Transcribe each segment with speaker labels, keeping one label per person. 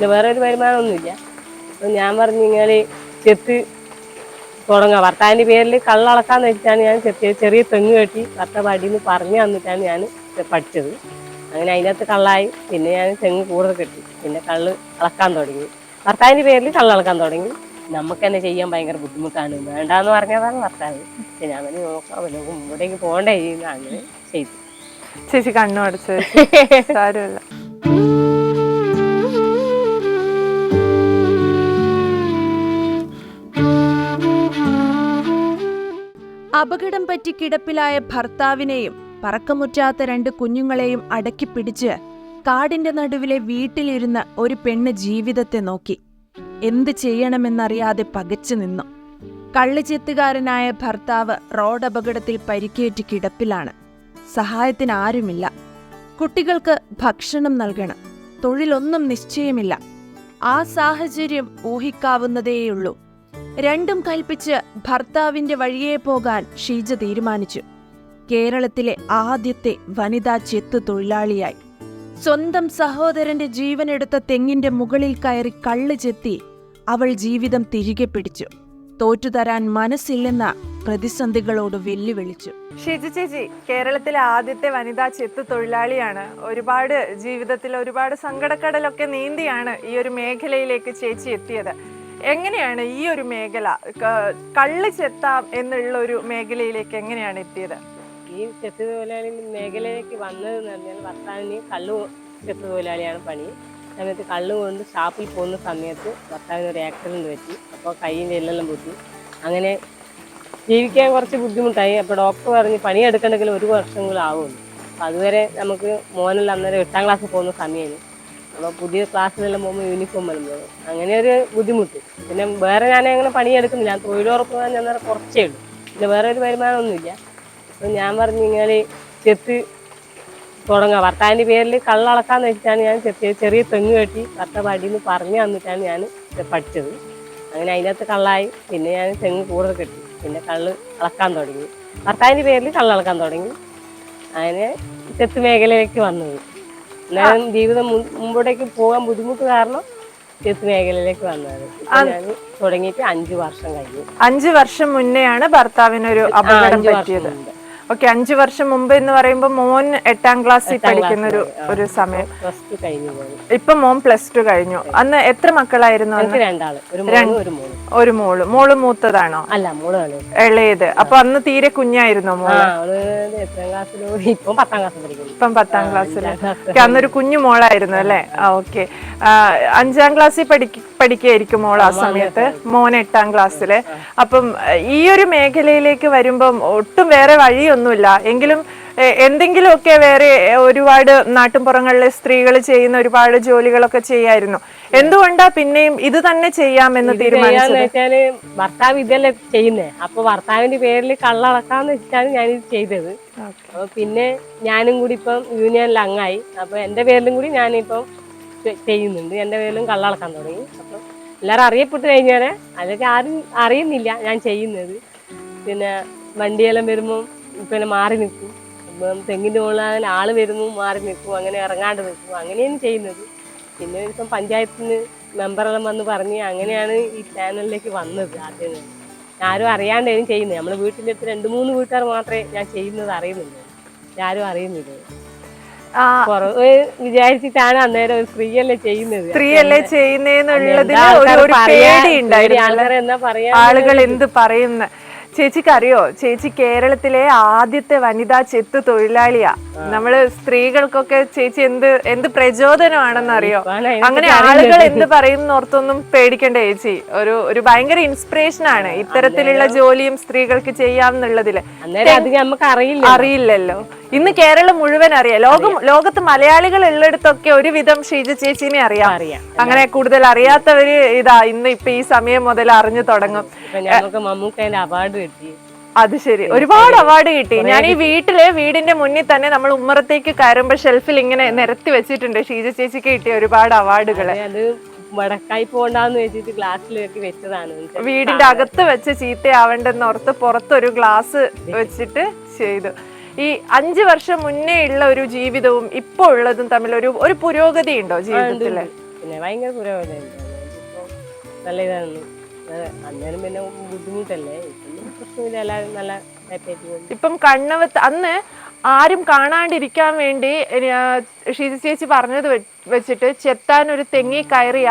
Speaker 1: പിന്നെ വേറെ ഒരു വരുമാനമൊന്നുമില്ല. അപ്പം ഞാൻ പറഞ്ഞു നിങ്ങൾ ചെത്ത് തുടങ്ങാം. ഭർത്താവിന്റെ പേരിൽ കള്ളളക്കാന്ന് വെച്ചിട്ടാണ് ഞാൻ ചെറിയ ചെറിയ തെങ്ങ് കെട്ടി ഭർത്താവ് അടിയിൽ നിന്ന് പറഞ്ഞു തന്നിട്ടാണ് ഞാൻ പഠിച്ചത്. അങ്ങനെ അതിനകത്ത് കള്ളായി. പിന്നെ ഞാൻ തെങ്ങ് കൂടുതൽ കെട്ടി. പിന്നെ കള്ള് അളക്കാൻ തുടങ്ങി. ഭർത്താവിന്റെ പേരിൽ കള്ളളക്കാൻ തുടങ്ങി. നമുക്ക് തന്നെ ചെയ്യാൻ ഭയങ്കര ബുദ്ധിമുട്ടാണ്. വേണ്ടാന്ന് പറഞ്ഞതാണ് ഭർത്താവ്. പക്ഷെ ഞാൻ തന്നെ നോക്കാം. നമുക്ക് മുമ്പോട്ടേക്ക് പോകണ്ടേ? അങ്ങനെ ചെയ്തു.
Speaker 2: ചേച്ചി കണ്ണു അടച്ചു സാരമില്ല.
Speaker 3: അപകടം പറ്റി കിടപ്പിലായ ഭർത്താവിനെയും പറക്കമുറ്റാത്ത രണ്ട് കുഞ്ഞുങ്ങളെയും അടക്കി പിടിച്ച് കാടിന്റെ നടുവിലെ വീട്ടിലിരുന്ന് ഒരു പെണ്ണ് ജീവിതത്തെ നോക്കി. എന്ത് ചെയ്യണമെന്നറിയാതെ പകച്ചു നിന്നു. കള്ളിച്ചെത്തുകാരനായ ഭർത്താവ് റോഡ് അപകടത്തിൽ പരിക്കേറ്റ് കിടപ്പിലാണ്. സഹായത്തിന് ആരുമില്ല. കുട്ടികൾക്ക് ഭക്ഷണം നൽകണം. തൊഴിലൊന്നും നിശ്ചയമില്ല. ആ സാഹചര്യം ഊഹിക്കാവുന്നതേയുള്ളൂ. രണ്ടും കൽപ്പിച്ച് ഭർത്താവിന്റെ വഴിയെ പോകാൻ ഷീജ തീരുമാനിച്ചു. കേരളത്തിലെ ആദ്യത്തെ വനിതാ ചെത്തു തൊഴിലാളിയായി. സ്വന്തം സഹോദരന്റെ ജീവനെടുത്ത തെങ്ങിന്റെ മുകളിൽ കയറി കള്ള് ചെത്തി അവൾ ജീവിതം തിരികെ പിടിച്ചു. തോറ്റുതരാൻ മനസ്സില്ലെന്ന പ്രതിസന്ധികളോട് വെല്ലുവിളിച്ചു.
Speaker 2: ഷിജു ചേച്ചി കേരളത്തിലെ ആദ്യത്തെ വനിതാ ചെത്ത് തൊഴിലാളിയാണ്. ഒരുപാട് ജീവിതത്തിൽ ഒരുപാട് സങ്കടക്കടലൊക്കെ നീന്തിയാണ് ഈ ഒരു മേഖലയിലേക്ക് ചേച്ചി എത്തിയത്. എങ്ങനെയാണ് ഈ ഒരു മേഖല കള്ള് ചെത്താം എന്നുള്ള ഒരു മേഖലയിലേക്ക് എങ്ങനെയാണ് എത്തിയത്?
Speaker 1: ഈ ചെത്ത് തൊഴിലാളി മേഖലയിലേക്ക് വന്നത് എന്ന് പറഞ്ഞാൽ ഭർത്താവിന് കള്ളു ചെത്ത് തൊഴിലാളിയാണ് പണി. സമയത്ത് കള്ളു കൊണ്ട് ഷാപ്പിൽ പോകുന്ന സമയത്ത് ഭർത്താവിന് ഒരു ആക്സിഡന്റ് പറ്റി. അപ്പോൾ കൈയിന്റെ എല്ലെല്ലാം പൊട്ടി. അങ്ങനെ ജീവിക്കാൻ കുറച്ച് ബുദ്ധിമുട്ടായി. അപ്പോൾ ഡോക്ടർ പറഞ്ഞ് പണിയെടുക്കണമെങ്കിൽ ഒരു വർഷമെങ്കിലും ആവുമല്ലോ അപ്പോൾ അതുവരെ നമുക്ക് മോനെല്ലാം അന്നേരം എട്ടാം ക്ലാസ്സിൽ പോകുന്ന സമയമാണ് അപ്പോൾ പുതിയ ക്ലാസ്സിലെല്ലാം പോകുമ്പോൾ യൂണിഫോം വരുന്നത് അങ്ങനെ ഒരു ബുദ്ധിമുട്ട്. പിന്നെ വേറെ ഞാൻ അങ്ങനെ പണിയെടുക്കുന്നില്ല. ഞാൻ തൊഴിലുറപ്പ് ഞാൻ അന്നേരം കുറച്ചേ ഉള്ളൂ. പിന്നെ വേറെ ഒരു വരുമാനമൊന്നുമില്ല. അപ്പം ഞാൻ പറഞ്ഞു കഴിഞ്ഞാൽ ചെത്ത് തുടങ്ങാം. ഭർത്താവിന്റെ പേരിൽ കള്ളളക്കാന്ന് വെച്ചിട്ടാണ് ഞാൻ ചെറിയ ചെറിയ തെങ്ങ് കെട്ടി ഭർത്താവ് അടിയിൽ നിന്ന് പറഞ്ഞു തന്നിട്ടാണ് ഞാൻ പഠിച്ചത്. അങ്ങനെ അതിനകത്ത് കള്ളായി. പിന്നെ ഞാൻ തെങ്ങ് കൂടുതൽ കെട്ടി. പിന്നെ കള്ള് അളക്കാൻ തുടങ്ങി. ഭർത്താവിന്റെ പേരിൽ കള്ളളക്കാൻ തുടങ്ങി. അങ്ങനെ ചെത്ത് മേഖലയിലേക്ക് വന്നത്. എന്നാലും ജീവിതം മുമ്പോട്ടേക്ക് പോകാൻ ബുദ്ധിമുട്ട് കാരണം ചെസ് മേഖലയിലേക്ക് വന്നത് ഞാൻ തുടങ്ങിയിട്ട് അഞ്ചു വർഷം കഴിഞ്ഞു.
Speaker 2: അഞ്ചു വർഷം മുന്നെയാണ് ഭർത്താവിനൊരു അപകടം പറ്റിയത്. ഓക്കെ അഞ്ചു വർഷം മുമ്പ് എന്ന് പറയുമ്പോൾ മോൻ എട്ടാം ക്ലാസ്സിൽ പഠിക്കുന്ന ഒരു ഒരു സമയം.
Speaker 1: പ്ലസ് ടു കഴിഞ്ഞു പോയി
Speaker 2: ഇപ്പൊ മോൻ പ്ലസ് ടു കഴിഞ്ഞു. അന്ന് എത്ര മക്കളായിരുന്നു
Speaker 1: ഒരു മോളും
Speaker 2: മോൾ. മൂത്തതാണോ?
Speaker 1: അല്ല മോളാണ്.
Speaker 2: ഇളയത് അപ്പൊ അന്ന് തീരെ കുഞ്ഞായിരുന്നോ
Speaker 1: മോൾ? ഇപ്പം പത്താം
Speaker 2: ക്ലാസ്സിൽ അന്നൊരു കുഞ്ഞു മോളായിരുന്നു അല്ലെ? ഓക്കെ. അഞ്ചാം ക്ലാസ്സിൽ പഠിക്ക പഠിക്കുകയായിരിക്കും മോൾ ആ സമയത്ത് മോൻ എട്ടാം ക്ലാസ്സിൽ. അപ്പം ഈ ഒരു മേഖലയിലേക്ക് വരുമ്പം ഒട്ടും വേറെ വഴിയൊന്നുമില്ല. എങ്കിലും എന്തെങ്കിലുമൊക്കെ വേറെ ഒരുപാട് നാട്ടിൻപുറങ്ങളിലെ സ്ത്രീകൾ ചെയ്യുന്ന ഒരുപാട് ജോലികളൊക്കെ ചെയ്യായിരുന്നു. എന്തുകൊണ്ടാ പിന്നെയും ഇത് തന്നെ ചെയ്യാമെന്ന്
Speaker 1: തീരുമാനിച്ചാൽ
Speaker 2: തീരുമാനിച്ചത്?
Speaker 1: ഭർത്താവ് ഇതല്ലേ ചെയ്യുന്നേ. അപ്പൊ ഭർത്താവിന്റെ പേരിൽ കള്ളടക്കാന്ന് വെച്ചിട്ടാണ് ഞാൻ ഇത് ചെയ്തത് അപ്പൊ പിന്നെ ഞാനും കൂടി ഇപ്പം യൂണിയനിൽ അങ്ങായി. അപ്പൊ എന്റെ പേരിലും കൂടി ഞാനിപ്പം ചെയ്യുന്നുണ്ട്. എന്റെ പേരിലും കള്ളടക്കാൻ തുടങ്ങി. എല്ലാരും അറിയപ്പെട്ട് കഴിഞ്ഞാൽ അതൊക്കെ ആരും അറിയുന്നില്ല ഞാൻ ചെയ്യുന്നത്. പിന്നെ വണ്ടിയെല്ലാം വരുമ്പോൾ പിന്നെ മാറി നിൽക്കും. ഇപ്പം തെങ്ങിന്റെ മുകളിൽ ആൾ വരുന്നു മാറി നിൽക്കും അങ്ങനെ ഇറങ്ങാണ്ട് നിൽക്കും. അങ്ങനെയാണ് ചെയ്യുന്നത്. പിന്നെ ഇപ്പം പഞ്ചായത്തിൽ നിന്ന് മെമ്പറെല്ലാം വന്ന് പറഞ്ഞ് അങ്ങനെയാണ് ഈ ചാനലിലേക്ക് വന്നത് ആദ്യം. ആരും അറിയാണ്ടാണ് ചെയ്യുന്നത്. നമ്മുടെ വീട്ടിലെത്തി രണ്ട് മൂന്ന് വീട്ടുകാർ മാത്രമേ ഞാൻ ചെയ്യുന്നത് അറിയുന്നുള്ളൂ. ആരും അറിയുന്നില്ല. കുറവ് വിചാരിച്ചിട്ടാണ് അന്നേരം ഒരു സ്ത്രീയല്ലേ ചെയ്യുന്നത്.
Speaker 2: സ്ത്രീയല്ലേ അല്ലേ
Speaker 1: പറയാ?
Speaker 2: ആളുകൾ എന്ത് പറയുന്ന? ചേച്ചിക്ക് അറിയോ ചേച്ചി കേരളത്തിലെ ആദ്യത്തെ വനിതാ ചെത്ത് തൊഴിലാളിയാ. നമ്മൾ സ്ത്രീകൾക്കൊക്കെ ചേച്ചി എന്ത് എന്ത് പ്രചോദനമാണെന്ന് അറിയോ അങ്ങനെ ആളുകൾ. എന്ത് പറയുന്ന ഓർത്തൊന്നും പേടിക്കണ്ട ചേച്ചി. ഒരു ഒരു ഭയങ്കര ഇൻസ്പിറേഷൻ ആണ് ഇത്തരത്തിലുള്ള ജോലിയും സ്ത്രീകൾക്ക്
Speaker 1: ചെയ്യാം എന്നുള്ളതിൽ
Speaker 2: അറിയില്ലല്ലോ. ഇന്ന് കേരളം മുഴുവൻ അറിയാം. ലോകം ലോകത്ത് മലയാളികൾ ഉള്ളിടത്തൊക്കെ ഒരുവിധം ഷീജ ചേച്ചിനെ അറിയാം. അങ്ങനെ കൂടുതൽ അറിയാത്തവര് ഇതാ ഇന്ന് ഇപ്പൊ ഈ സമയം മുതൽ അറിഞ്ഞു തുടങ്ങും.
Speaker 1: ഞങ്ങൾക്ക് മമ്മൂക്കേന്റെ അവാർഡ് കിട്ടി.
Speaker 2: അത് ശരി. ഒരുപാട് അവാർഡ് കിട്ടി. ഞാൻ ഈ വീട്ടിൽ വീടിന്റെ മുന്നിൽ തന്നെ നമ്മൾ ഉമ്മറത്തേക്ക് കയറുമ്പോ ഷെൽഫിൽ ഇങ്ങനെ നിരത്തി വെച്ചിട്ടുണ്ട്. ഷീജ ചേച്ചിക്ക് കിട്ടിയ ഒരുപാട് അവാർഡുകൾ
Speaker 1: അത് വടക്കായി പോണ്ടെന്ന് വെച്ചിട്ട് ഗ്ലാസ്സിലേക്ക് വെച്ചതാണ്.
Speaker 2: വീടിന്റെ അകത്ത് വെച്ച് ചീത്തയാവണ്ടെന്ന് ഓർത്ത് പുറത്തൊരു ഗ്ലാസ് വെച്ചിട്ട് ചെയ്തു. ഈ അഞ്ചു വർഷം മുന്നേ ഉള്ള ഒരു ജീവിതവും ഇപ്പോൾ ഉള്ളതും തമ്മിൽ ഒരു ഒരു പുരോഗതി ഉണ്ടോ ജീവിതത്തിൽ?
Speaker 1: പിന്നെ ഭയങ്കര ഇപ്പോൾ നല്ല അത് അന്നേരം പിന്നെ ബുദ്ധിമുട്ടല്ലേ? ഇപ്പം പ്രശ്നമില്ല എല്ലാവരും നല്ല ഹാപ്പിയായിട്ട്
Speaker 2: ഇപ്പം കണ്ണവത്ത് അന്ന് ആരും കാണാണ്ടിരിക്കാൻ വേണ്ടി ഷീജ ചേച്ചി പറഞ്ഞത് വെച്ചിട്ട് ചെത്താൻ ഒരു തെങ്ങി കയറിയ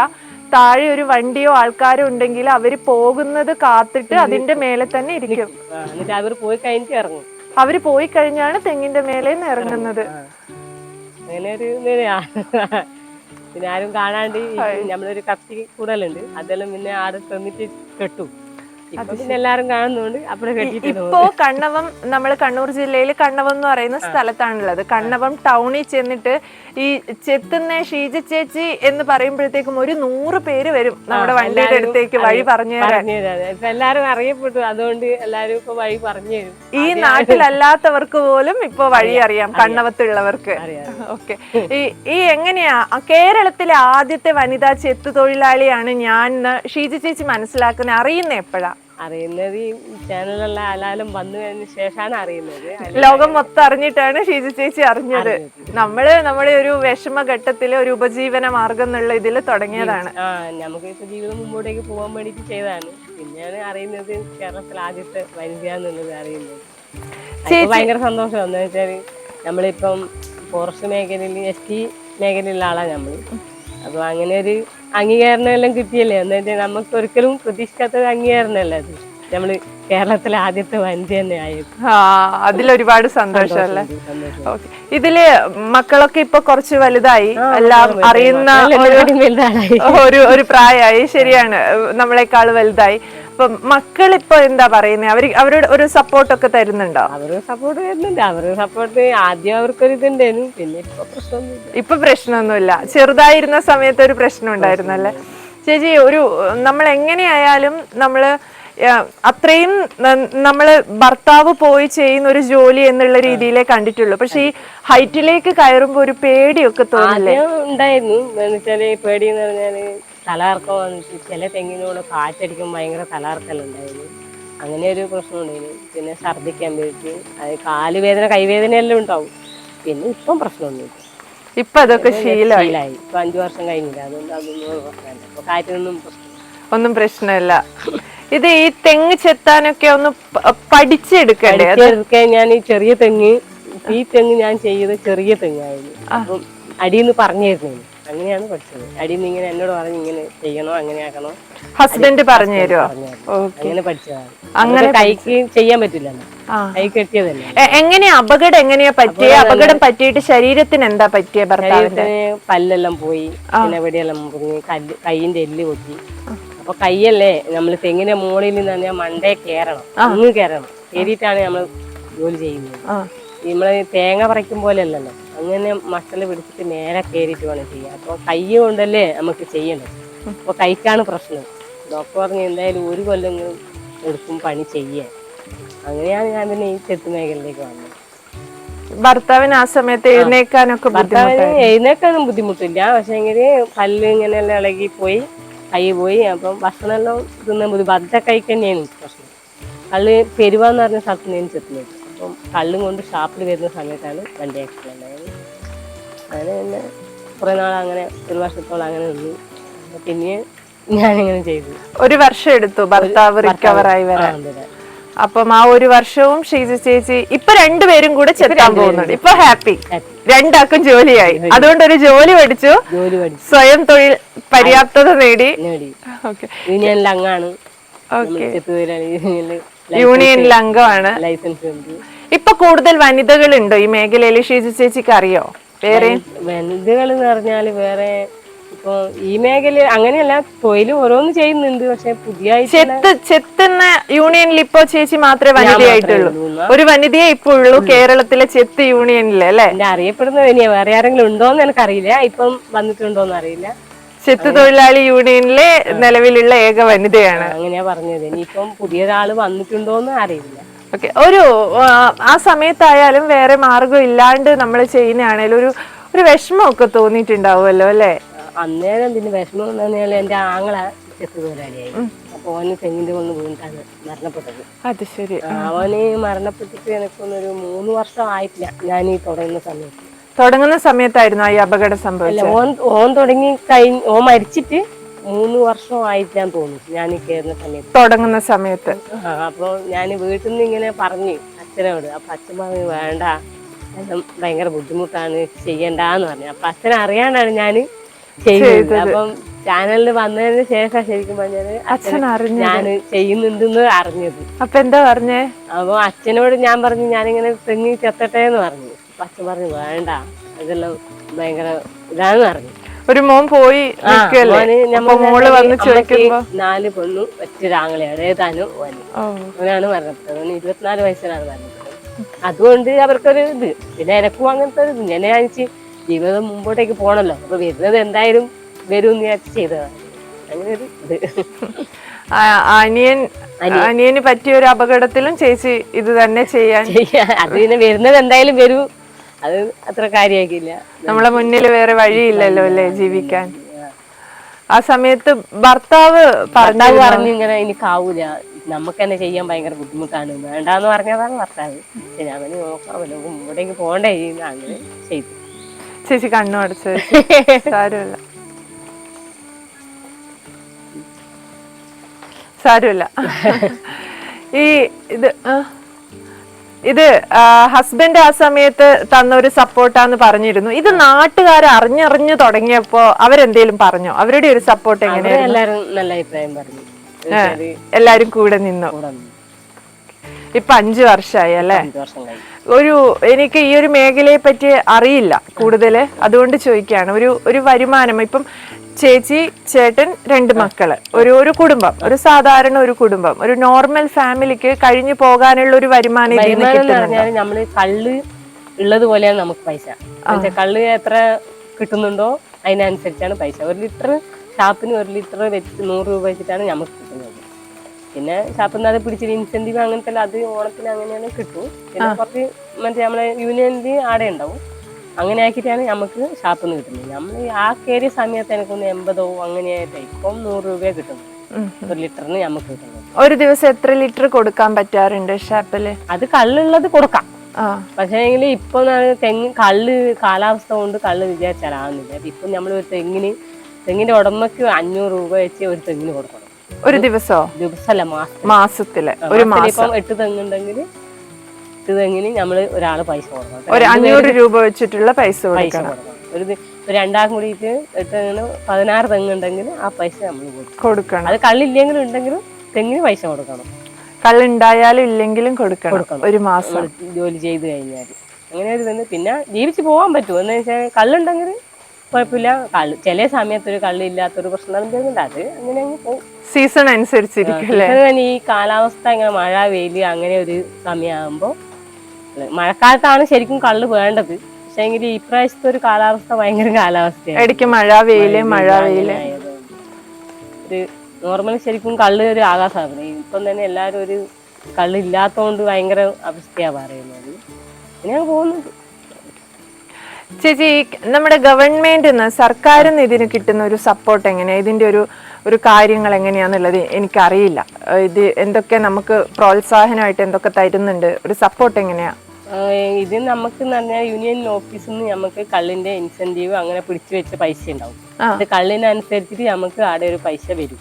Speaker 2: താഴെ ഒരു വണ്ടിയോ ആൾക്കാരോ ഉണ്ടെങ്കിൽ അവർ പോകുന്നത് കാത്തിട്ട് അതിന്റെ മേലെ തന്നെ ഇരിക്കും.
Speaker 1: എന്നിട്ട് അവർ പോയി കഴിഞ്ഞിട്ട് ഇറങ്ങും.
Speaker 2: അവർ പോയി കഴിഞ്ഞാണ് തെങ്ങിന്റെ മേലെ നിന്ന് ഇറങ്ങുന്നത്.
Speaker 1: അങ്ങനെ ഒരു. പിന്നെ ആരും കാണാണ്ട്. നമ്മളൊരു കത്തി കൂടലുണ്ട് അതെല്ലാം പിന്നെ ആടെ തന്നിട്ട് കെട്ടു പിന്നെ എല്ലാരും കാണുന്നോണ്ട് അപ്പഴേ കെട്ടിട്ട്
Speaker 2: ഇപ്പോ കണ്ണവം നമ്മൾ കണ്ണൂർ ജില്ലയിൽ കണ്ണവം എന്ന് പറയുന്ന സ്ഥലത്താണുള്ളത്. കണ്ണവം ടൗണിൽ ചെന്നിട്ട് ഈ ചെത്തുന്ന ഷീജ ചേച്ചി എന്ന് പറയുമ്പോഴത്തേക്കും ഒരു നൂറ് പേര് വരും നമ്മുടെ വണ്ടിയുടെ അടുത്തേക്ക് വഴി പറഞ്ഞു തരാൻ.
Speaker 1: ഇപ്പൊ എല്ലാരും അറിയപ്പെട്ടു. അതുകൊണ്ട് എല്ലാരും ഇപ്പൊ വഴി പറഞ്ഞു തരും.
Speaker 2: ഈ നാട്ടിലല്ലാത്തവർക്ക് പോലും ഇപ്പൊ വഴി അറിയാം കണ്ണവത്തുള്ളവർക്ക്.
Speaker 1: അറിയാം
Speaker 2: ഓക്കെ. ഈ ഈ എങ്ങനെയാ? കേരളത്തിലെ ആദ്യത്തെ വനിതാ ചെത്തു തൊഴിലാളിയാണ് ഞാൻ ഷീജ ചേച്ചി മനസ്സിലാക്കുന്ന അറിയുന്ന എപ്പോഴാ?
Speaker 1: അറിയുന്നത് ഈ ചാനലുള്ള ആലാലും വന്നു കഴിഞ്ഞ ശേഷമാണ് അറിയുന്നത്.
Speaker 2: ലോകം മൊത്തം അറിഞ്ഞിട്ടാണ് ഷീജ ചേച്ചി അറിഞ്ഞത്. നമ്മൾ നമ്മുടെ ഒരു വിഷമ ഘട്ടത്തിൽ ഒരു ഉപജീവന മാർഗം എന്നുള്ള ഇതിൽ തുടങ്ങിയതാണ്.
Speaker 1: നമുക്ക് ഇപ്പൊ ജീവിതം മുമ്പോട്ടേക്ക് പോകാൻ വേണ്ടിട്ട് ചെയ്തതാണ്. പിന്നെയാണ് അറിയുന്നത് കേരളത്തിൽ ആദ്യത്തെ വനിത എന്നുള്ളത് അറിയുന്നത്. ഭയങ്കര സന്തോഷം. എന്താ വെച്ചാൽ നമ്മളിപ്പം ഫോറസ്റ്റ് മേഖലയിൽ എസ് ടി മേഖലയിലുള്ള ആളാണ് നമ്മൾ അപ്പൊ അങ്ങനെ ഒരു അംഗീകാരണം എല്ലാം കിട്ടിയല്ലേ? വെച്ചാൽ നമുക്ക് ഒരിക്കലും പ്രതീക്ഷിക്കാത്ത ഒരു അംഗീകാരണമല്ലേ അത്. നമ്മൾ കേരളത്തിലെ ആദ്യത്തെ വനിത തന്നെ ആയത്
Speaker 2: അതിലൊരുപാട് സന്തോഷമല്ലേ? ഇതിൽ മക്കളൊക്കെ ഇപ്പൊ കുറച്ച് വലുതായി. എല്ലാം അറിയുന്ന ഒരു ഒരു പ്രായമായി. ശരിയാണ്. നമ്മളെക്കാൾ വലുതായി. അപ്പൊ മക്കൾ ഇപ്പൊ എന്താ പറയുന്നത് അവർ അവരുടെ ഒരു സപ്പോർട്ടൊക്കെ തരുന്നുണ്ടോ?
Speaker 1: അവർ സപ്പോർട്ട് തരുന്നുണ്ട്. അവർ സപ്പോർട്ട് ആദ്യം അവർക്കൊരു ഇതുണ്ടായിരുന്നു പിന്നെ ഇപ്പൊ പ്രശ്നമൊന്നുമില്ല.
Speaker 2: ഇപ്പൊ പ്രശ്നമൊന്നുമില്ല. ചെറുതായിരുന്ന സമയത്ത് ഒരു പ്രശ്നം ഉണ്ടായിരുന്നല്ലേ? ചേച്ചി ഒരു നമ്മൾ എങ്ങനെയായാലും നമ്മൾ അത്രയും നമ്മൾ ഭർത്താവ് പോയി ചെയ്യുന്ന ഒരു ജോലി എന്നുള്ള രീതിയിലേ കണ്ടിട്ടുള്ളൂ. പക്ഷെ ഈ ഹൈറ്റിലേക്ക് കയറുമ്പോ ഒരു പേടിയൊക്കെ തോന്നില്ലേ?
Speaker 1: ഉണ്ടായിരുന്നു. പേടി എന്ന് പറഞ്ഞാൽ വന്നിട്ട് ചില തെങ്ങിനോട് കാറ്റടിക്കുമ്പോൾ ഭയങ്കര തലകറക്കെല്ലാം ഉണ്ടായിരുന്നു അങ്ങനെ ഒരു പ്രശ്നം ഉണ്ടായിരുന്നു പിന്നെ ഛർദ്ദിക്കാൻ പറ്റി അത് കാലുവേദന കൈവേദന എല്ലാം ഉണ്ടാവും. പിന്നെ ഇപ്പം പ്രശ്നമൊന്നുമില്ല.
Speaker 2: ഇപ്പൊ അതൊക്കെ ശീലമായി
Speaker 1: ശീലായി. ഇപ്പൊ അഞ്ചു വർഷം കഴിഞ്ഞില്ല? അതുകൊണ്ട് അതൊന്നും പ്രശ്നമില്ല. ഇപ്പൊ കാറ്റിനൊന്നും പ്രശ്നം
Speaker 2: ഒന്നും പ്രശ്നമില്ല. ഇത് ഈ തെങ്ങ് ചെത്താനൊക്കെ ഒന്ന് പ- പഠിച്ചെടുക്കണ്ടേ? അത്
Speaker 1: പഠിച്ചെടുക്കാൻ ഞാൻ ഈ ചെറിയ തെങ്ങ് ഈ തെങ്ങ് ഞാൻ ചെയ്തത് ചെറിയ തെങ്ങായിരുന്നു. അപ്പം അടിയിൽ പറഞ്ഞു തരുന്നു അങ്ങനെയാണ് പഠിച്ചത്. അടിയിൽ നിന്ന് ഇങ്ങനെ എന്നോട് പറഞ്ഞു ഇങ്ങനെ ചെയ്യണോ അങ്ങനെ ആക്കണോ?
Speaker 2: ഹസ്ബൻഡ് പറഞ്ഞു തരുമോ.
Speaker 1: അങ്ങനെ പഠിച്ചതാണ്. അങ്ങനെ കൈക്ക് ചെയ്യാൻ പറ്റില്ലല്ലോ. കൈ കെട്ടിയതല്ലേ
Speaker 2: എങ്ങനെയാ? അപകടം എങ്ങനെയാ പറ്റിയ? അപകടം പറ്റിയിട്ട് ശരീരത്തിന് എന്താ പറ്റിയ ഭർത്താവിന്റെ?
Speaker 1: പല്ലെല്ലാം പോയി പിന്നെ വെടിയെല്ലാം മുറിഞ്ഞ് കല്ല് കൈയിന്റെ എല്ല് പൊട്ടി. അപ്പൊ കൈയല്ലേ നമ്മൾ തെങ്ങിന്റെ മുകളിൽ നിന്ന് പറഞ്ഞാൽ മണ്ടേ കേറണം അങ്ങ് കേറണം കേറിയിട്ടാണ് നമ്മൾ ജോലി ചെയ്യുന്നത്. നമ്മൾ തേങ്ങ പറിക്കും പോലെ അല്ലല്ലോ അങ്ങനെ മക്കളെ പിടിച്ചിട്ട് നേരെ കയറിയിട്ട് വേണം ചെയ്യാൻ. അപ്പൊ കൈ കൊണ്ടല്ലേ നമുക്ക് ചെയ്യണം. അപ്പോൾ കൈക്കാണ് പ്രശ്നം. ഡോക്ടർ പറഞ്ഞു എന്തായാലും ഒരു കൊല്ലം എടുക്കും പണി ചെയ്യാൻ. അങ്ങനെയാണ് ഞാൻ പിന്നെ ഈ ചെത്ത് മേഖലയിലേക്ക് വന്നത്.
Speaker 2: ഭർത്താവിന് ആ സമയത്ത് എഴുന്നേക്കാനൊക്കെ
Speaker 1: ഭർത്താവിന് എഴുന്നേക്കാനും ബുദ്ധിമുട്ടില്ല. പക്ഷെ എങ്കിൽ പല്ല് ഇങ്ങനെയെല്ലാം ഇളകി പോയി കൈ പോയി. അപ്പം ഭക്ഷണമെല്ലാം തിന്നാൻ ബുദ്ധിമുട്ട് അതൊക്കെ കൈക്ക് തന്നെയാണ് പ്രശ്നം. കള്ള് പെരുവാന്ന് പറഞ്ഞ സ്ഥലത്ത് നിന്ന് ചെത്തുന്നത് അപ്പം കള്ളും കൊണ്ട് ഷാപ്പിൽ വരുന്ന സമയത്താണ് വണ്ടി ആക്സിഡന്റ് ആയത് അങ്ങനെ തന്നെ കുറേ നാൾ അങ്ങനെ ഒരു വർഷത്തോളം അങ്ങനെ നിന്നു. പിന്നെ ഞാനിങ്ങനെ ചെയ്തു.
Speaker 2: ഒരു വർഷം എടുത്തു ഭർത്താവ് റിക്കവറായി വരാൻ. അപ്പം ആ ഒരു വർഷവും ഷീജ ചേച്ചി ഇപ്പൊ രണ്ടുപേരും കൂടെ ചെത്താൻ പോകുന്നുണ്ട്. ഇപ്പൊ ഹാപ്പി രണ്ടാക്കും ജോലിയായി. അതുകൊണ്ട് ഒരു ജോലി പഠിച്ചു. സ്വയം തൊഴിൽ പര്യാപ്തത നേടി.
Speaker 1: യൂണിയനിൽ
Speaker 2: അംഗമാണ്.
Speaker 1: ലൈസൻസ്
Speaker 2: ഇപ്പൊ കൂടുതൽ വനിതകളുണ്ടോ ഈ മേഖലയിൽ ഷീജ ചേച്ചിക്ക് അറിയോ? വേറെ?
Speaker 1: വനിതകൾ എന്ന് പറഞ്ഞാൽ വേറെ ഇപ്പൊ ഈ മേഖല അങ്ങനെയല്ല തൊഴിൽ ഓരോന്ന് ചെയ്യുന്നുണ്ട്. പക്ഷെ പുതിയ
Speaker 2: ചെത്ത് ചെത്തുന്ന യൂണിയനിൽ ഇപ്പൊ ചേച്ചി മാത്രമേ വനിതയായിട്ടുള്ളൂ. ഒരു വനിതയെ ഇപ്പൊ ഉള്ളൂ കേരളത്തിലെ ചെത്ത് യൂണിയനിൽ അല്ലെ?
Speaker 1: എന്റെ അറിയപ്പെടുന്ന വനിയ വേറെ ആരെങ്കിലും ഉണ്ടോന്ന് എനിക്കറിയില്ല. ഇപ്പം വന്നിട്ടുണ്ടോന്ന് അറിയില്ല.
Speaker 2: ചെത്ത് തൊഴിലാളി യൂണിയനിലെ നിലവിലുള്ള ഏക വനിതയാണ്.
Speaker 1: അങ്ങനെയാ പറഞ്ഞത്. ഇനിയിപ്പം പുതിയൊരാൾ വന്നിട്ടുണ്ടോന്ന് അറിയില്ല.
Speaker 2: ഓക്കെ. ഒരു ആ, സമയത്തായാലും വേറെ മാർഗം ഇല്ലാണ്ട് നമ്മൾ ചെയ്യുന്നതാണേലും ഒരു ഒരു വിഷമമൊക്കെ തോന്നിയിട്ടുണ്ടാവുമല്ലോ അല്ലേ?
Speaker 1: അന്നേരം പിന്നെ വിഷമം എന്ന് പറഞ്ഞാൽ എന്റെ ആങ്ങള ചെത്ത് തൊഴിലാളിയായി അപ്പൊ ഓന് തെങ്ങിന്റെ കൊണ്ട് വീണിട്ടാണ് മരണപ്പെട്ടത്.
Speaker 2: അത് ശരി.
Speaker 1: അവന് മരണപ്പെട്ടിട്ട് എനിക്കൊന്നൊരു മൂന്ന് വർഷം ആയിട്ടില്ല. ഞാൻ ഈ തുടങ്ങുന്ന സമയത്ത്.
Speaker 2: തുടങ്ങുന്ന സമയത്തായിരുന്നു ഈ അപകടം സംഭവിച്ചത്?
Speaker 1: ഓൻ ഓൻ തുടങ്ങി കഴിഞ്ഞ് ഓൻ മരിച്ചിട്ട് മൂന്ന് വർഷം ആയിട്ടാൻ തോന്നുന്നു ഞാൻ കയറുന്ന സമയത്ത്.
Speaker 2: തുടങ്ങുന്ന സമയത്ത്.
Speaker 1: ആ, അപ്പൊ ഞാൻ വീട്ടിൽ നിന്ന് ഇങ്ങനെ പറഞ്ഞു അച്ഛനോട് അപ്പൊ അച്ഛൻ പറഞ്ഞു വേണ്ട എല്ലാം ഭയങ്കര ബുദ്ധിമുട്ടാണ് ചെയ്യണ്ടെന്ന് പറഞ്ഞു. അപ്പൊ അച്ഛൻ അറിയാണ്ടാണ് ഞാൻ ചെയ്തത്. അപ്പം ചാനലിൽ വന്നതിന് ശേഷം ശരിക്കും പറഞ്ഞത്
Speaker 2: അച്ഛൻ അറിഞ്ഞു
Speaker 1: ഞാൻ ചെയ്യുന്നുണ്ടെന്ന് അറിഞ്ഞത്.
Speaker 2: അപ്പൊ എന്താ പറഞ്ഞേ?
Speaker 1: അപ്പൊ അച്ഛനോട് ഞാൻ പറഞ്ഞു ഞാനിങ്ങനെ തെങ്ങി ചെത്തട്ടെ എന്ന് പറഞ്ഞു. അപ്പൊ അച്ഛൻ പറഞ്ഞു വേണ്ട അതെല്ലാം ഭയങ്കര ഇതാന്ന് പറഞ്ഞു.
Speaker 2: ഒരു മോൻ പോയി മോൾ വന്ന് ചോദിക്കുമ്പോ
Speaker 1: നാല് പെണ്ണും ഒറ്റൊരാങ്ങളെയാണ് ഏതാനും അവനാണ് മരണപ്പെട്ടത്. അവന് ഇരുപത്തിനാല് വയസ്സിലാണ് മരണപ്പെട്ടത്. അതുകൊണ്ട് അവർക്കൊരു ഇത്. പിന്നെ എനക്കും അങ്ങനത്തെ ഒരു ഞാൻ വിചാരിച്ച് ജീവിതം മുമ്പോട്ടേക്ക് പോകണല്ലോ അപ്പൊ വരുന്നത് എന്തായാലും വരും എന്ന് വിചാരിച്ച് ചെയ്തതാണ്. അങ്ങനെ ഒരു ഇത്.
Speaker 2: അനിയൻ അനിയന് പറ്റിയ ഒരു അപകടത്തിലും ചേച്ചി ഇത് തന്നെ ചെയ്യാൻ
Speaker 1: ചെയ്യാ അത് പിന്നെ വരുന്നത് എന്തായാലും വരും. അത് അത്ര കാര്യമാക്കിയില്ല.
Speaker 2: നമ്മളെ മുന്നിൽ വേറെ വഴിയില്ലല്ലോ അല്ലേ ജീവിക്കാൻ? ആ. സമയത്ത് ഭർത്താവ്
Speaker 1: ഭർത്താവ് പറഞ്ഞു ഇങ്ങനെ എനിക്കാവൂല. നമുക്ക് തന്നെ ചെയ്യാൻ ഭയങ്കര ബുദ്ധിമുട്ടാണ്. വേണ്ടാന്ന് പറഞ്ഞതാണ് ഭർത്താവ്. ഞാൻ പറഞ്ഞു നോക്കാമല്ലോ മുമ്പോട്ടേക്ക് പോകണ്ടേ അങ്ങനെ ചെയ്തു.
Speaker 2: ചേച്ചി കണ്ണു അടച്ചത് സാരമില്ല. സാരമില്ല. ഈ ഇത് ആ, ഇത് ഹസ്ബൻഡ് ആ സമയത്ത് തന്ന ഒരു സപ്പോർട്ടാന്ന് പറഞ്ഞിരുന്നു. ഇത് നാട്ടുകാർ അറിഞ്ഞറിഞ്ഞു തുടങ്ങിയപ്പോ അവരെന്തേലും പറഞ്ഞോ? അവരുടെ ഒരു സപ്പോർട്ട് എങ്ങനെയാണ്
Speaker 1: എല്ലാരും
Speaker 2: കൂടെ നിന്നു. ഇപ്പൊ അഞ്ചു വർഷമായി അല്ലേ? ഒരു എനിക്ക് ഈ ഒരു മേഖലയെ പറ്റി അറിയില്ല കൂടുതൽ അതുകൊണ്ട് ചോദിക്കുകയാണ്. ഒരു ഒരു വരുമാനം. ഇപ്പം ചേച്ചി ചേട്ടൻ രണ്ട് മക്കൾ. ഒരു ഒരു കുടുംബം. ഒരു സാധാരണ ഒരു കുടുംബം. ഒരു നോർമൽ ഫാമിലിക്ക് കഴിഞ്ഞു പോകാനുള്ള ഒരു വരുമാനം
Speaker 1: നമ്മൾ കള്ള് ഉള്ളത് പോലെയാണ് നമുക്ക് പൈസ. കള്ള് എത്ര കിട്ടുന്നുണ്ടോ അതിനനുസരിച്ചാണ് പൈസ. ഒരു ലിറ്റർ ഷാപ്പിന് ഒരു ലിറ്റർ വെച്ച് നൂറ് രൂപ വെച്ചിട്ടാണ് നമുക്ക് കിട്ടുന്നത്. പിന്നെ അത് പിടിച്ചൊരു ഇൻസെന്റീവ് അങ്ങനത്തെ അത് ഓണത്തിന് അങ്ങനെയാണ് കിട്ടും. പിന്നെ കുറച്ച് മറ്റേ നമ്മളെ യൂണിയനിൽ ആടെ ഉണ്ടാവും. അങ്ങനെ ആക്കിയിട്ടാണ് നമുക്ക് ഷാപ്പിൽ നിന്ന് കിട്ടുന്നത്. നമ്മൾ ആ കയറിയ സമയത്ത് എനിക്കൊന്ന് എൺപതോ അങ്ങനെയായിട്ട് ഇപ്പം നൂറ് രൂപ
Speaker 2: കിട്ടും
Speaker 1: ഒരു ലിറ്ററിന് നമുക്ക് കിട്ടുന്നത്.
Speaker 2: ഒരു ദിവസം എത്ര ലിറ്റർ കൊടുക്കാൻ പറ്റാറുണ്ട് ഷാപ്പിൽ?
Speaker 1: അത് കള്ളുള്ളത് കൊടുക്കാം. പക്ഷേ ഇപ്പൊ തെങ്ങ് കള്ള് കാലാവസ്ഥ കൊണ്ട് കള്ള് വിചാരിച്ചാലാവുന്നില്ല ഇപ്പൊ നമ്മൾ ഒരു തെങ്ങിന് തെങ്ങിന്റെ ഉടമക്ക് അഞ്ഞൂറ് രൂപ വെച്ച് ഒരു തെങ്ങിന് കൊടുക്കണം.
Speaker 2: ഒരു ദിവസോ?
Speaker 1: ദിവസമല്ല മാസം
Speaker 2: മാസത്തിൽ. ഒരു മാസം.
Speaker 1: എട്ട് തെങ്ങുണ്ടെങ്കിൽ എട്ട് തെങ്ങിന് നമ്മൾ ഒരാൾ പൈസ കൊടുക്കണം.
Speaker 2: ഒരു അഞ്ഞൂറ് രൂപ വെച്ചിട്ടുള്ള പൈസ കൊടുക്കണം.
Speaker 1: ഒരു രണ്ടാം കൂടിയിട്ട് എട്ട് തെങ്ങിന് പതിനാറ് തെങ്ങുണ്ടെങ്കിൽ ആ പൈസ നമ്മൾ
Speaker 2: കൊടുക്കണം.
Speaker 1: അത് കള്ളില്ലെങ്കിലും ഉണ്ടെങ്കിലും തെങ്ങിന് പൈസ കൊടുക്കണം.
Speaker 2: കള്ളുണ്ടായാലും ഇല്ലെങ്കിലും കൊടുക്കണം.
Speaker 1: കൊടുക്കണം.
Speaker 2: ഒരു മാസം.
Speaker 1: ജോലി ചെയ്ത് കഴിഞ്ഞാൽ അങ്ങനെ ഒരു തന്നെ പിന്നെ ജീവിച്ച് പോകാൻ പറ്റുമോ എന്ന് വെച്ചാൽ കള്ളുണ്ടെങ്കിൽ കുഴപ്പമില്ല. കള്ള് ചില സമയത്തൊരു കള്ളില്ലാത്തൊരു പ്രശ്നം എന്തെങ്കിലും അത് അങ്ങനെ അങ്ങ് പോകും
Speaker 2: സീസൺ അനുസരിച്ചിരിക്കും അല്ലേ?
Speaker 1: ഈ കാലാവസ്ഥ ഇങ്ങനെ മഴ വെയിൽ അങ്ങനെ ഒരു സമയമാകുമ്പോൾ മഴക്കാലത്താണ് ശരിക്കും കള്ള് വേണ്ടത്. പക്ഷെ ഈ ഇപ്രാവശ്യത്തെ ഒരു കാലാവസ്ഥ ഭയങ്കര കാലാവസ്ഥയാണ്.
Speaker 2: ഇടയ്ക്ക് മഴ വെയിൽ മഴ
Speaker 1: വെയിൽ ഒരു നോർമൽ ശരിക്കും കള്ള് ഒരു ആകാശമാണ്. ഇപ്പം തന്നെ എല്ലാരും ഒരു കള്ള് ഇല്ലാത്തതുകൊണ്ട് ഭയങ്കര അവസ്ഥയാ പറയുന്നത്. അങ്ങനെയാണ് ഞാൻ പോകുന്നുണ്ട്.
Speaker 2: ചേച്ചി നമ്മുടെ ഗവൺമെന്റിൽ നിന്ന് സർക്കാരിൽ നിന്ന് ഇതിന് കിട്ടുന്ന ഒരു സപ്പോർട്ട് എങ്ങനെയാ? ഇതിന്റെ ഒരു ഒരു കാര്യങ്ങൾ എങ്ങനെയാണെന്നുള്ളത് എനിക്കറിയില്ല. ഇത് എന്തൊക്കെ നമുക്ക് പ്രോത്സാഹനമായിട്ട് എന്തൊക്കെ തരുന്നുണ്ട്? ഒരു സപ്പോർട്ട്
Speaker 1: എങ്ങനെയാണ് ഇത് നമുക്ക് പറഞ്ഞാൽ യൂണിയൻ ഓഫീസിൽ നിന്ന് നമുക്ക് കള്ളിന്റെ ഇൻസെന്റീവ് അങ്ങനെ പിടിച്ചു വെച്ച പൈസ ഉണ്ടാവും. അത് കള്ളിനനുസരിച്ചിട്ട് നമുക്ക് ആടെ ഒരു പൈസ വരും.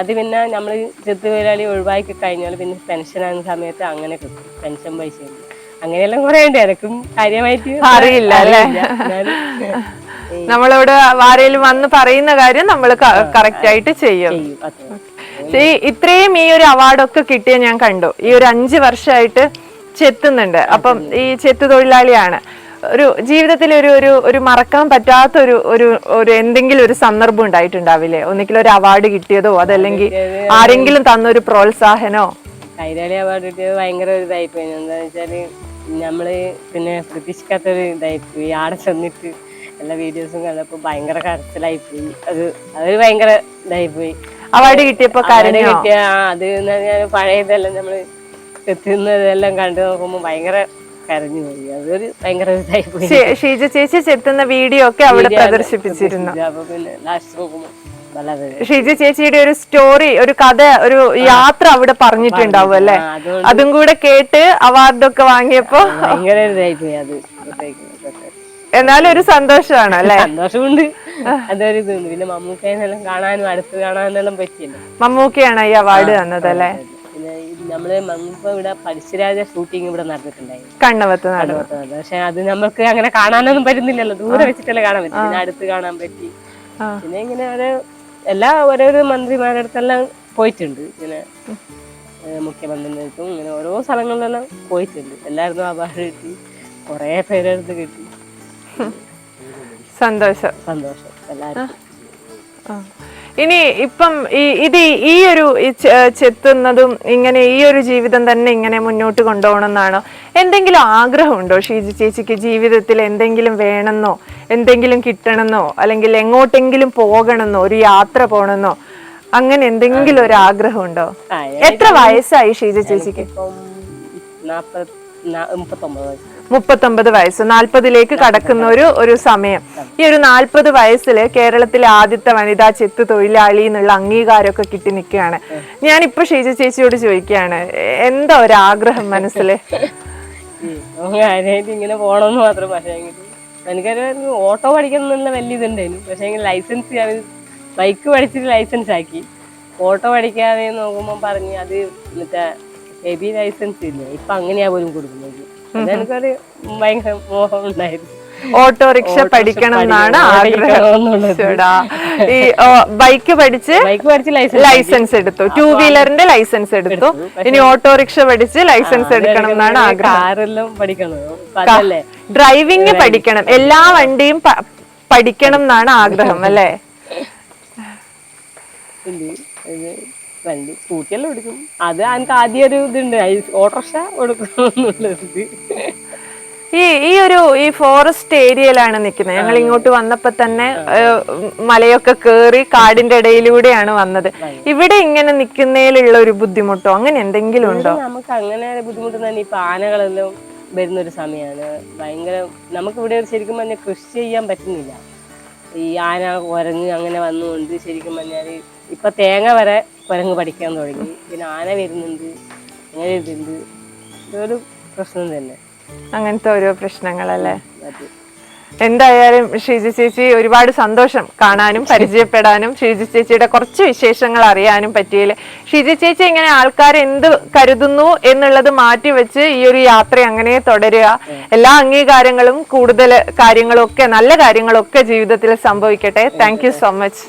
Speaker 1: അത് പിന്നെ നമ്മൾ ചെത്ത് തൊഴിലാളി ഒഴിവാക്കി കഴിഞ്ഞാൽ പിന്നെ പെൻഷൻ ആകുന്ന സമയത്ത് അങ്ങനെ കിട്ടും. പെൻഷൻ പൈസ. അങ്ങനെയെല്ലാം കുറെ ഉണ്ട്. എനക്കും കാര്യമായിട്ട്
Speaker 2: അറിയില്ല അല്ലേ? നമ്മളോട് ആരേലും വന്ന് പറയുന്ന കാര്യം നമ്മൾ കറക്റ്റ് ആയിട്ട് ചെയ്യും. ഇത്രയും ഈ ഒരു അവാർഡൊക്കെ കിട്ടിയ ഞാൻ കണ്ടു. ഈ ഒരു അഞ്ച് വർഷമായിട്ട് ചെത്തുന്നുണ്ട്. അപ്പം ഈ ചെത്തു തൊഴിലാളിയാണ്. ഒരു ജീവിതത്തിൽ ഒരു ഒരു ഒരു മറക്കാൻ പറ്റാത്ത ഒരു ഒരു ഒരു എന്തെങ്കിലും ഒരു സന്ദർഭം ഉണ്ടായിട്ടുണ്ടാവില്ലേ? ഒന്നിക്കലും ഒരു അവാർഡ് കിട്ടിയതോ അതല്ലെങ്കിൽ ആരെങ്കിലും തന്നൊരു പ്രോത്സാഹനോ?
Speaker 1: കൈരാളി അവാർഡ് കിട്ടിയത് ഭയങ്കര ഒരു ഇതായിപ്പോയി എന്താണെന്ന് വെച്ചാൽ നമ്മൾ പിന്നെ പ്രതീക്ഷിക്കാത്തൊരു ഇതായിപ്പോയി ആടെ ചെന്നിട്ട് എല്ലാ വീഡിയോസും കണ്ടപ്പോ ഭയങ്കര കരച്ചിലായി പോയി അത് അതൊരു ഭയങ്കര ഇതായി പോയി
Speaker 2: അവാർഡ് കിട്ടിയപ്പോ
Speaker 1: കരുണ
Speaker 2: കരഞ്ഞോ
Speaker 1: കിട്ടിയ അത് ഞാൻ പഴയതെല്ലാം നമ്മൾ എത്തുന്നതെല്ലാം കണ്ടു നോക്കുമ്പോ ഭയങ്കര കരഞ്ഞു പോയി. അതൊരു ഭയങ്കര ഇതായി
Speaker 2: പോയി ഷീജ ചേച്ചി ചെത്തുന്ന വീഡിയോ ഒക്കെ അവിടെ പ്രദർശിപ്പിച്ചിരുന്നു.
Speaker 1: അപ്പൊ പിന്നെ ലാസ്റ്റ് നോക്കുമ്പോ വളരെ
Speaker 2: ഷീജ ചേച്ചിയുടെ ഒരു സ്റ്റോറി ഒരു കഥ ഒരു യാത്ര അവിടെ പറഞ്ഞിട്ടുണ്ടാവും അല്ലെ? അതും കൂടെ കേട്ട് അവാർഡൊക്കെ വാങ്ങിയപ്പോ
Speaker 1: ഭയങ്കര ഇതായിപ്പോയി അത്. ഇതൊക്കെ.
Speaker 2: എന്നാലും ഒരു സന്തോഷമാണ് അല്ലെ?
Speaker 1: സന്തോഷമുണ്ട്. അതൊരു ഇതുണ്ട്. പിന്നെ മമ്മൂക്കേനെല്ലാം കാണാനും അടുത്ത് കാണാനെല്ലാം പറ്റിയല്ലോ?
Speaker 2: മമ്മൂക്കയാണ് ഈ അവാർഡ് തന്നത് അല്ലെ
Speaker 1: പിന്നെ നമ്മൾ മമ്മൂപ്പ ഇവിടെ പരസ്യരാജ ഷൂട്ടിംഗ് ഇവിടെ നടന്നിട്ടുണ്ടായിരുന്നു.
Speaker 2: കണ്ണവത്ത് നാട്
Speaker 1: നടന്നത് പക്ഷെ അത് നമുക്ക് അങ്ങനെ കാണാനൊന്നും പറ്റുന്നില്ലല്ലോ. ദൂരെ വെച്ചിട്ടല്ലേ കാണാൻ പറ്റും. പിന്നെ അടുത്ത് കാണാൻ പറ്റി. പിന്നെ ഇങ്ങനെ ഓരോ എല്ലാ ഓരോരോ മന്ത്രിമാരുടെ അടുത്തെല്ലാം പോയിട്ടുണ്ട്. ഇങ്ങനെ മുഖ്യമന്ത്രിന്റെ മുഖ്യമന്ത്രിയുടെ അടുത്തും ഇങ്ങനെ ഓരോ സ്ഥലങ്ങളിലെല്ലാം പോയിട്ടുണ്ട്. എല്ലാവർക്കും അവാർഡ് കിട്ടി. കുറേ പേരെടുത്ത് കിട്ടി.
Speaker 2: സന്തോഷം.
Speaker 1: സന്തോഷം
Speaker 2: ഇനി ഇപ്പം ഈ ഇത് ഈ ഒരു ചെത്തുന്നതും ഇങ്ങനെ ഈ ഒരു ജീവിതം തന്നെ ഇങ്ങനെ മുന്നോട്ട് കൊണ്ടുപോകണമെന്നാണോ? എന്തെങ്കിലും ആഗ്രഹമുണ്ടോ ഷീജി ചേച്ചിക്ക് ജീവിതത്തിൽ എന്തെങ്കിലും വേണമെന്നോ? എന്തെങ്കിലും കിട്ടണമെന്നോ? അല്ലെങ്കിൽ എങ്ങോട്ടെങ്കിലും പോകണമെന്നോ? ഒരു യാത്ര പോകണമെന്നോ? അങ്ങനെ എന്തെങ്കിലും ഒരു ആഗ്രഹം
Speaker 1: ഉണ്ടോ
Speaker 2: എത്ര വയസ്സായി ഷീജ ചേച്ചിക്ക്?
Speaker 1: മുപ്പത്തൊമ്പത് വയസ്സ്.
Speaker 2: മുപ്പത്തൊമ്പത് വയസ്സ് നാൽപ്പതിലേക്ക് കടക്കുന്ന ഒരു ഒരു സമയം. ഈ ഒരു നാൽപ്പത് വയസ്സിൽ കേരളത്തിലെ ആദ്യത്തെ വനിതാ ചെത്ത് തൊഴിലാളി എന്നുള്ള അംഗീകാരമൊക്കെ കിട്ടി നിൽക്കുകയാണ്. ഞാനിപ്പോ ഷീജ ചേച്ചിയോട് ചോദിക്കുകയാണ് എന്താ ഒരു ആഗ്രഹം മനസ്സിൽ
Speaker 1: കാര്യമായിട്ട് ഇങ്ങനെ പോകണമെന്ന് മാത്രം പക്ഷേ എനിക്കൊരു ഓട്ടോ പഠിക്കണം എന്നുള്ള വലിയ ഇതുണ്ടായിരുന്നു പക്ഷേ ലൈസൻസ് ഞാൻ ബൈക്ക് പഠിച്ചിട്ട് ലൈസൻസ് ആക്കി. ഓട്ടോ പഠിക്കാതെ നോക്കുമ്പോൾ പറഞ്ഞ് അത് മറ്റേ ഹെവി ലൈസൻസ് ഇല്ല? ഇപ്പൊ അങ്ങനെയാ പോലും കൊടുക്കുന്നത്. അതെനിക്കൊരു ഭയങ്കര മോഹം ഉണ്ടായിരുന്നു
Speaker 2: ഓട്ടോറിക്ഷ പഠിക്കണം എന്നാണ് ആഗ്രഹം ഈ ബൈക്ക് പഠിച്ച്
Speaker 1: ലൈസൻസ്
Speaker 2: എടുത്തു. ടൂ വീലറിന്റെ ലൈസൻസ് എടുത്തു. ഇനി ഓട്ടോറിക്ഷ പഠിച്ച് ലൈസൻസ് എടുക്കണം എന്നാണ് ആഗ്രഹം. ഡ്രൈവിംഗ് പഠിക്കണം. എല്ലാ വണ്ടിയും പഠിക്കണം എന്നാണ് ആഗ്രഹം അല്ലേ?
Speaker 1: വണ്ടി സ്കൂട്ടിയെല്ലാം എടുക്കും. അത് എനിക്ക് ആദ്യം ഒരു ഇതുണ്ട്. ഓട്ടോറിക്ഷ എടുക്കണമെന്നുള്ളത്
Speaker 2: ഈ ഈ ഒരു ഈ ഫോറസ്റ്റ് ഏരിയയിലാണ് നിൽക്കുന്നത്. ഞങ്ങൾ ഇങ്ങോട്ട് വന്നപ്പോ തന്നെ മലയൊക്കെ കേറി കാടിന്റെ ഇടയിലൂടെയാണ് വന്നത്. ഇവിടെ ഇങ്ങനെ നിൽക്കുന്നതിലുള്ള ഒരു ബുദ്ധിമുട്ടോ അങ്ങനെ എന്തെങ്കിലും ഉണ്ടോ?
Speaker 1: നമുക്ക് അങ്ങനെ ബുദ്ധിമുട്ട് തന്നെ ഇപ്പൊ ആനകളെല്ലാം വരുന്ന ഒരു സമയമാണ് ഭയങ്കര നമുക്ക് ഇവിടെ ശരിക്കും പറഞ്ഞാൽ കൃഷി ചെയ്യാൻ പറ്റുന്നില്ല. ഈ ആന കുരങ്ങ് അങ്ങനെ വന്നുകൊണ്ട് ശരിക്കും പറഞ്ഞാൽ ഇപ്പൊ തേങ്ങ വരെ കുരങ്ങ് പഠിക്കാൻ തുടങ്ങി. പിന്നെ ആന വരുന്നുണ്ട് അങ്ങനെ വരുന്നുണ്ട്. ഇതൊരു പ്രശ്നം തന്നെ.
Speaker 2: അങ്ങനത്തെ ഓരോ പ്രശ്നങ്ങളല്ലേ? എന്തായാലും ഷീജി ചേച്ചി ഒരുപാട് സന്തോഷം കാണാനും പരിചയപ്പെടാനും ഷീജി ചേച്ചിയുടെ കുറച്ച് വിശേഷങ്ങൾ അറിയാനും പറ്റിയില്ല? ഷീജി ചേച്ചി ഇങ്ങനെ ആൾക്കാർ എന്ത് കരുതുന്നു എന്നുള്ളത് മാറ്റി വെച്ച് ഈ ഒരു യാത്ര അങ്ങനെ തുടരുക. എല്ലാ അംഗീകാരങ്ങളും കൂടുതൽ കാര്യങ്ങളൊക്കെ നല്ല കാര്യങ്ങളൊക്കെ ജീവിതത്തിൽ സംഭവിക്കട്ടെ. Thank so much